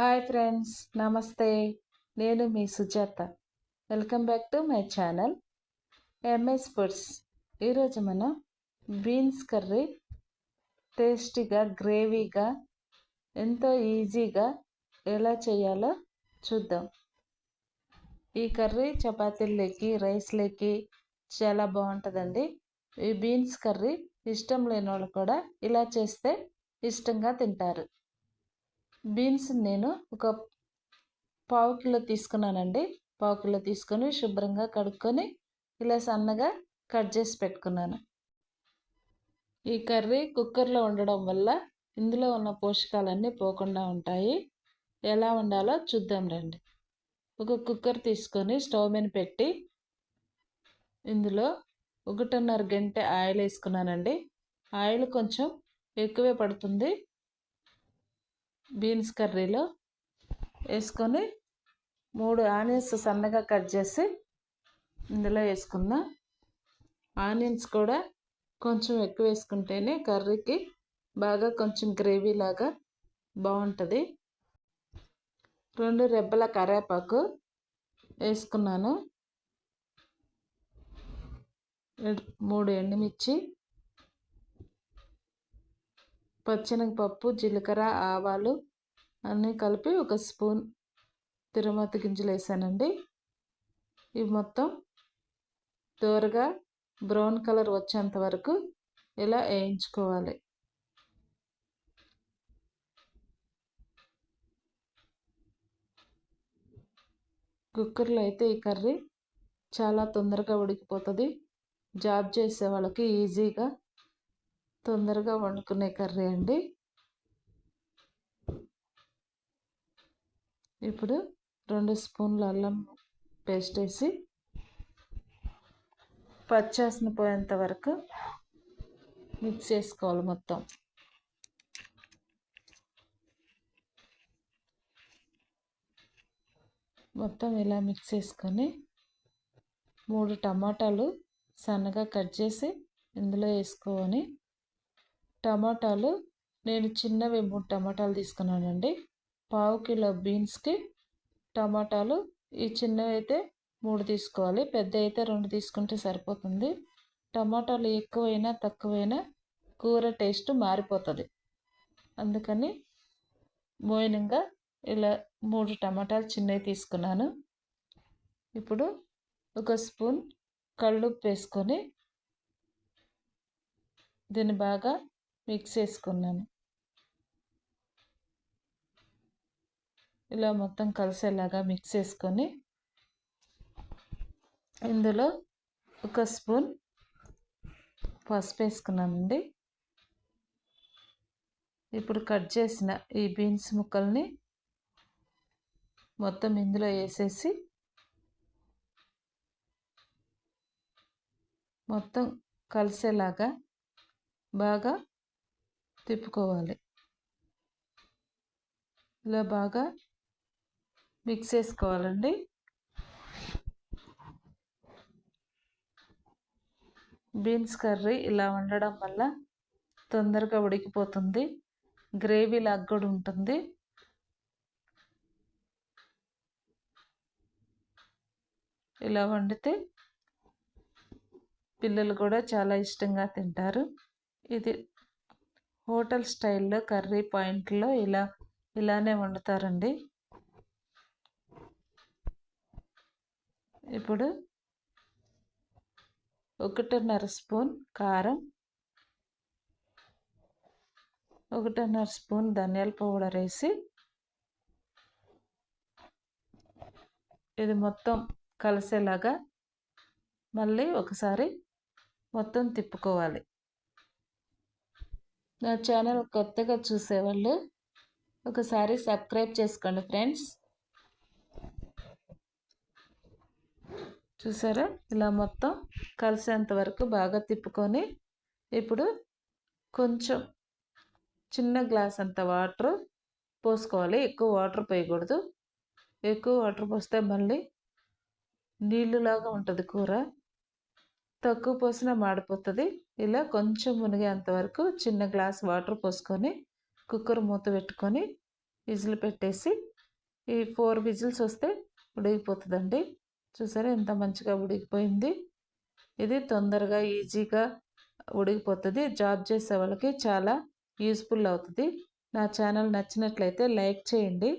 Hi friends నమస్తే. నేను మీ Sujatha. Welcome back to my channel MS foods ఈరోజు మనం బీన్స్ కర్రీ టేస్టీగా గ్రేవీగా ఎంతో ఈజీగా ఎలా చేయాలో చూద్దాం. ఈ కర్రీ చపాతీలకి రైస్లకి చాలా బాగుంటుందండి. ఈ బీన్స్ కర్రీ ఇష్టం లేని వాళ్ళు కూడా ఇలా చేస్తే ఇష్టంగా తింటారు. బీన్స్ నేను ఒక పావు కిలో తీసుకున్నానండి. పావు కిలో తీసుకొని శుభ్రంగా కడుక్కొని ఇలా సన్నగా కట్ చేసి పెట్టుకున్నాను. ఈ కర్రీ కుక్కర్లో ఉండడం వల్ల ఇందులో ఉన్న పోషకాలన్నీ పోకుండా ఉంటాయి. ఎలా ఉండాలో చూద్దాం రండి. ఒక కుక్కర్ తీసుకొని స్టవ్ మీద పెట్టి ఇందులో ఒకటిన్నర గంట ఆయిల్ వేసుకున్నానండి. ఆయిల్ కొంచెం ఎక్కువే పడుతుంది. బీన్స్ కర్రీలో వేసుకొని మూడు ఆనియన్స్ సన్నగా కట్ చేసి ఇందులో వేసుకుందాం. ఆనియన్స్ కూడా కొంచెం ఎక్కువ వేసుకుంటేనే కర్రీకి బాగా కొంచెం గ్రేవీ లాగా బాగుంటుంది. రెండు రెబ్బల కరేపాకు వేసుకున్నాను. మూడు ఎండుమిర్చి పచ్చనగపప్పు జీలకర్ర ఆవాలు అన్నీ కలిపి ఒక స్పూన్ తిరుమతి గింజలు వేసానండి. ఇవి మొత్తం దోరగా బ్రౌన్ కలర్ వచ్చేంత వరకు ఇలా వేయించుకోవాలి. కుక్కర్లో అయితే ఈ కర్రీ చాలా తొందరగా ఉడికిపోతుంది. జాబ్ చేసే వాళ్ళకి ఈజీగా తొందరగా వండుకునే కర్రీ అండి. ఇప్పుడు రెండు స్పూన్ల అల్లం పేస్ట్ వేసి పచ్చాసన పోయేంత వరకు మిక్స్ చేసుకోవాలి మొత్తం. మొత్తం ఇలా మిక్స్ చేసుకొని మూడు టమాటాలు సన్నగా కట్ చేసి ఇందులో వేసుకొని టమాటాలు నేను చిన్నవి మూడు టమాటాలు తీసుకున్నానండి. పావు కిలో బీన్స్కి టమాటాలు. ఈ చిన్నవి అయితే మూడు తీసుకోవాలి. పెద్ద అయితే రెండు తీసుకుంటే సరిపోతుంది. టమాటాలు ఎక్కువైనా తక్కువైనా కూర టేస్ట్ మారిపోతుంది. అందుకని మోయినంగా ఇలా మూడు టమాటాలు చిన్నవి తీసుకున్నాను. ఇప్పుడు ఒక స్పూన్ కళ్ళుప్పు వేసుకొని దీన్ని బాగా మిక్స్ చేసుకున్నాను. ఇలా మొత్తం కలిసేలాగా మిక్స్ చేసుకొని ఇందులో ఒక స్పూన్ పసుపు వేసుకున్నానండి. ఇప్పుడు కట్ చేసిన ఈ బీన్స్ ముక్కల్ని మొత్తం ఇందులో వేసేసి మొత్తం కలిసేలాగా బాగా తిప్పుకోవాలి. ఇలా బాగా మిక్స్ చేసుకోవాలండి. బీన్స్ కర్రీ ఇలా వండడం వల్ల తొందరగా ఉడికిపోతుంది. గ్రేవీ లాగా కూడా ఉంటుంది. ఇలా వండితే పిల్లలు కూడా చాలా ఇష్టంగా తింటారు. ఇది హోటల్ స్టైల్లో కర్రీ పాయింట్లో ఇలా ఇలానే వండుతారండి. ఇప్పుడు ఒకటిన్నర స్పూన్ కారం ఒకటిన్నర స్పూన్ ధనియాల పౌడర్ వేసి ఇది మొత్తం కలిసేలాగా మళ్ళీ ఒకసారి మొత్తం తిప్పుకోవాలి. నా ఛానల్ కొత్తగా చూసేవాళ్ళు ఒకసారి సబ్స్క్రైబ్ చేసుకోండి ఫ్రెండ్స్ చూసారా? ఇలా మొత్తం కలిసేంత వరకు బాగా తిప్పుకొని ఇప్పుడు కొంచెం చిన్న గ్లాస్ అంత వాటర్ పోసుకోవాలి. ఎక్కువ వాటర్ పోయకూడదు. ఎక్కువ వాటర్ పోస్తే మళ్ళీ నీళ్ళులాగా ఉంటుంది కూర. తక్కువ పోసినా మాడిపోతుంది. ఇలా కొంచెం మునిగేంత వరకు చిన్న గ్లాస్ వాటర్ పోసుకొని కుక్కర్ మూత పెట్టుకొని విజిల్ పెట్టేసి ఈ ఫోర్ విజిల్స్ వస్తే ఉడికిపోతుందండి. చూసారా ఎంత మంచిగా ఉడికిపోయింది. ఇది తొందరగా ఈజీగా ఉడికిపోతుంది. జాబ్ చేసే వాళ్ళకి చాలా యూస్ఫుల్ అవుతుంది. నా ఛానల్ నచ్చినట్లయితే లైక్ చేయండి.